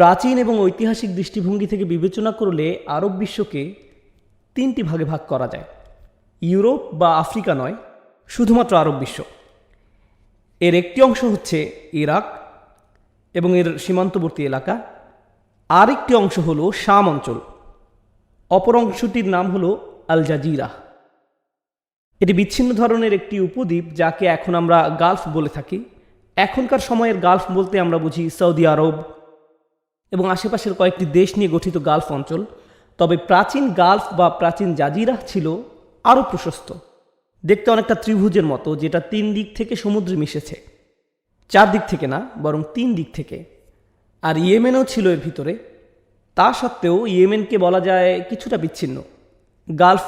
প্রাচীন এবং ঐতিহাসিক দৃষ্টিভঙ্গি থেকে বিবেচনা করলে আরব বিশ্বকে তিনটি ভাগে ভাগ করা যায়। ইউরোপ বা আফ্রিকা নয়, শুধুমাত্র আরব বিশ্ব। এর একটি অংশ হচ্ছে ইরাক এবং এর সীমান্তবর্তী এলাকা। আরেকটি অংশ হলো শাম অঞ্চল। অপর অংশটির নাম হলো আল জাজিরা। এটি বিচ্ছিন্ন ধরনের একটি উপদ্বীপ যাকে এখন আমরা গালফ বলে থাকি। এখনকার সময়ের গালফ বলতে আমরা বুঝি সৌদি আরব এবং আশেপাশের কয়েকটি দেশ নিয়ে গঠিত গালফ অঞ্চল, তবে প্রাচীন গালফ বা প্রাচীন জাজিরা ছিল আরও প্রশস্ত। দেখতে অনেকটা ত্রিভুজের মতো, যেটা তিন দিক থেকে সমুদ্রে মিশেছে। চার দিক থেকে না, বরং তিন দিক থেকে। আর ইয়েমেনও ছিল এর ভিতরে। তা সত্ত্বেও ইয়েমেনকে বলা যায় কিছুটা বিচ্ছিন্ন। গালফ